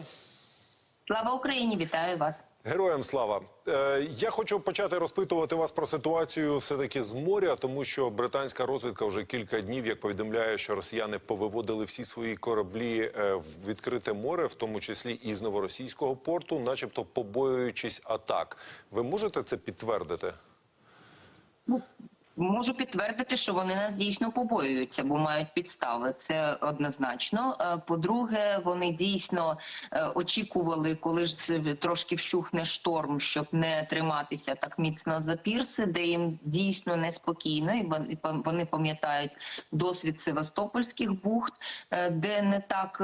вітаю. Слава Україні! Вітаю вас. Героям слава. Е, я хочу почати розпитувати вас про ситуацію все-таки з моря, тому що британська розвідка вже кілька днів, як повідомляє, що росіяни повиводили всі свої кораблі е, в відкрите море, в тому числі і з новоросійського порту, начебто побоюючись атак. Ви можете це підтвердити? Можу підтвердити, що вони нас дійсно побоюються, бо мають підстави. Це однозначно. Е, По-друге, вони дійсно е, очікували, коли ж трошки вщухне шторм, щоб не триматися так міцно за пірси, де їм дійсно неспокійно, і вон- вони пам'ятають досвід Севастопольських бухт, е, де не так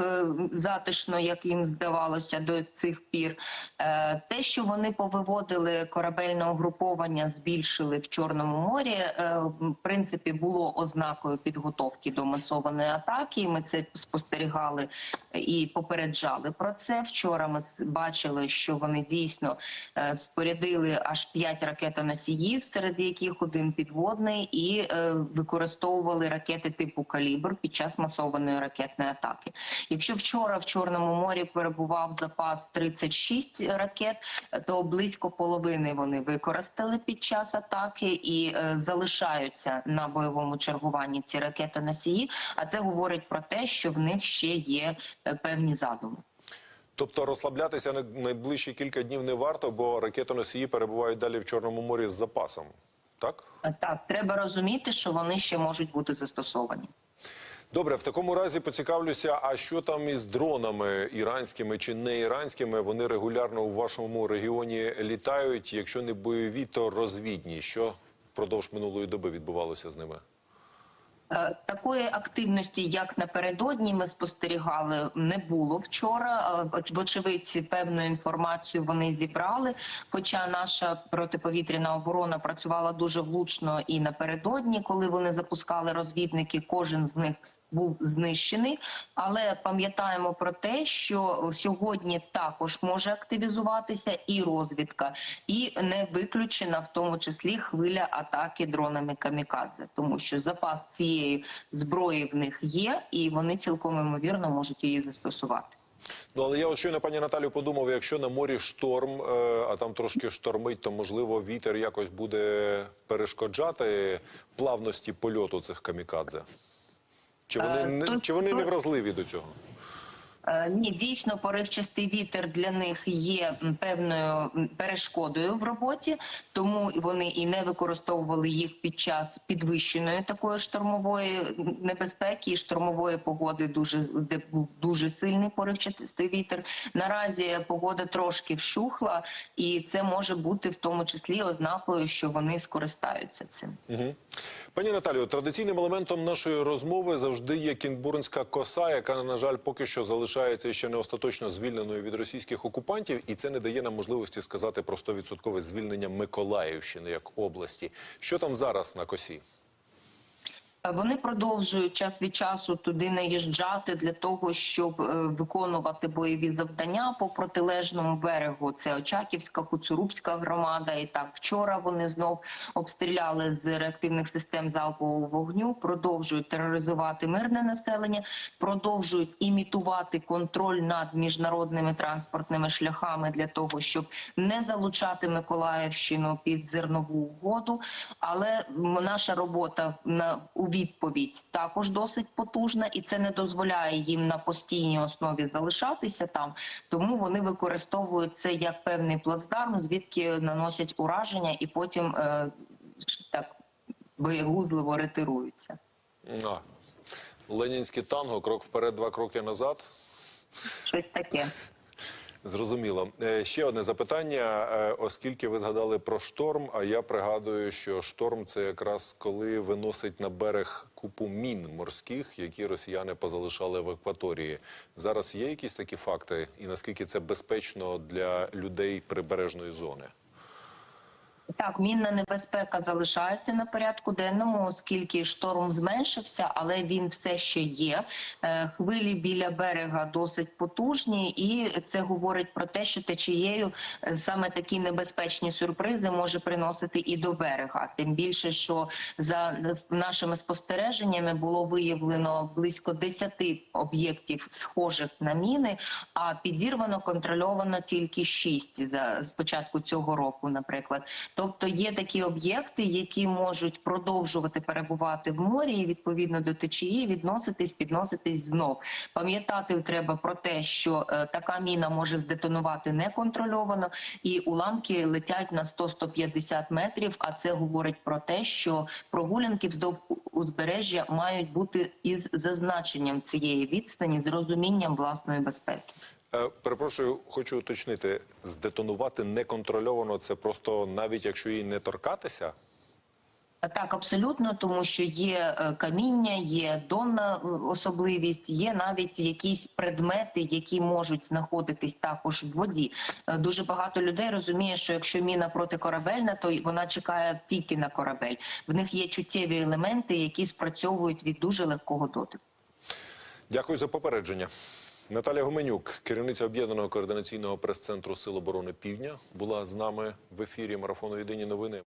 затишно, як їм здавалося до цих пір. Те, що вони повиводили корабельне угруповання, збільшили в Чорному морі, в принципі, було ознакою підготовки до масованої атаки. Ми це спостерігали і попереджали про це. Вчора ми бачили, що вони дійсно е, спорядили аж п'ять ракетоносіїв, серед яких один підводний, і е, використовували ракети типу калібр під час масованої ракетної атаки. Якщо вчора в Чорному морі перебував запас 36 ракет, то близько половини вони використали під час атаки і е, залишаються на бойовому чергуванні ці ракетоносії. А це говорить про те, що в них ще є е, певні задуми. Тобто розслаблятися на найближчі кілька днів не варто, бо ракетоносії перебувають далі в Чорному морі з запасом. Так? Е, Так, треба розуміти, що вони ще можуть бути застосовані. Добре, в такому разі поцікавлюся, а що там із дронами іранськими чи не іранськими? Вони регулярно у вашому регіоні літають. Якщо не бойові, то розвідні. Що впродовж минулої доби відбувалося з ними? Е, Такої активності, як напередодні, ми спостерігали, не було вчора. Е, Вочевидь, певну інформацію вони зібрали. Хоча наша протиповітряна оборона працювала дуже влучно і напередодні, коли вони запускали розвідники, кожен з них. Був знищений, але пам'ятаємо про те, що сьогодні також може активізуватися і розвідка, і не виключена в тому числі хвиля атаки дронами камікадзе, тому що запас цієї зброї в них є, і вони цілком ймовірно можуть її застосувати. Ну але я от щойно, пані Наталю, подумав, якщо на морі шторм, е, а там трошки штормить, то можливо вітер якось буде перешкоджати плавності польоту цих камікадзе. Чи вони, Е, не, чи вони не вразливі до цього? Е, Ні, дійсно, поривчастий вітер для них є певною перешкодою в роботі, тому вони і не використовували їх під час підвищеної такої штормової небезпеки і штормової погоди, дуже де був дуже сильний поривчастий вітер. Наразі погода трошки вщухла, і це може бути в тому числі ознакою, що вони скористаються цим. Угу. Пані Наталію, традиційним елементом нашої розмови завжди є кінбурнська коса, яка, на жаль, поки що залишається ще не остаточно звільненою від російських окупантів, і це не дає нам можливості сказати про 100% звільнення Миколаївщини як області. Що там зараз на косі? Вони продовжують час від часу туди наїжджати для того, щоб е, виконувати бойові завдання по протилежному берегу. Це Очаківська, Куцурубська громада. І так вчора вони знов обстріляли з реактивних систем залпового вогню, продовжують тероризувати мирне населення, продовжують імітувати контроль над міжнародними транспортними шляхами для того, щоб не залучати Миколаївщину під зернову угоду. Але наша робота на у відповідь також досить потужна, і це не дозволяє їм на постійній основі залишатися там. Тому вони використовують це як певний плацдарм, звідки наносять ураження, і потім е, так боєгузливо ретируються. А, Ленінське танго, крок вперед, два кроки назад. Щось таке. Зрозуміло. Е, Ще одне запитання. Е, Оскільки ви згадали про шторм, а я пригадую, що шторм це якраз коли виносить на берег купу мін морських, які росіяни позалишали в акваторії. Зараз є якісь такі факти, і наскільки це безпечно для людей прибережної зони? Так, мінна небезпека залишається на порядку денному, оскільки шторм зменшився, але він все ще є. Е, Хвилі біля берега досить потужні, і це говорить про те, що течією е, саме такі небезпечні сюрпризи може приносити і до берега. Тим більше, що за нашими спостереженнями було виявлено близько 10 об'єктів, схожих на міни, а підірвано контрольовано тільки 6 за з початку цього року, наприклад. Тобто є такі об'єкти, які можуть продовжувати перебувати в морі і відповідно до течії відноситись, підноситись знов. Пам'ятати треба про те, що е, така міна може здетонувати неконтрольовано, і уламки летять на 100-150 метрів. А це говорить про те, що прогулянки вздовж узбережжя мають бути із зазначенням цієї відстані, з розумінням власної безпеки. Е, Перепрошую, хочу уточнити, здетонувати неконтрольовано це просто навіть якщо її не торкатися. Так, абсолютно, тому що є е, каміння, є донна е, особливість, є навіть якісь предмети, які можуть знаходитись також в воді. Е, Дуже багато людей розуміє, що якщо міна протикорабельна, то вона чекає тільки на корабель. В них є чуттєві елементи, які спрацьовують від дуже легкого дотику. Дякую за попередження. Наталя Гуменюк, керівниця об'єднаного координаційного прес-центру Сил оборони Півдня, була з нами в ефірі марафону Єдині новини.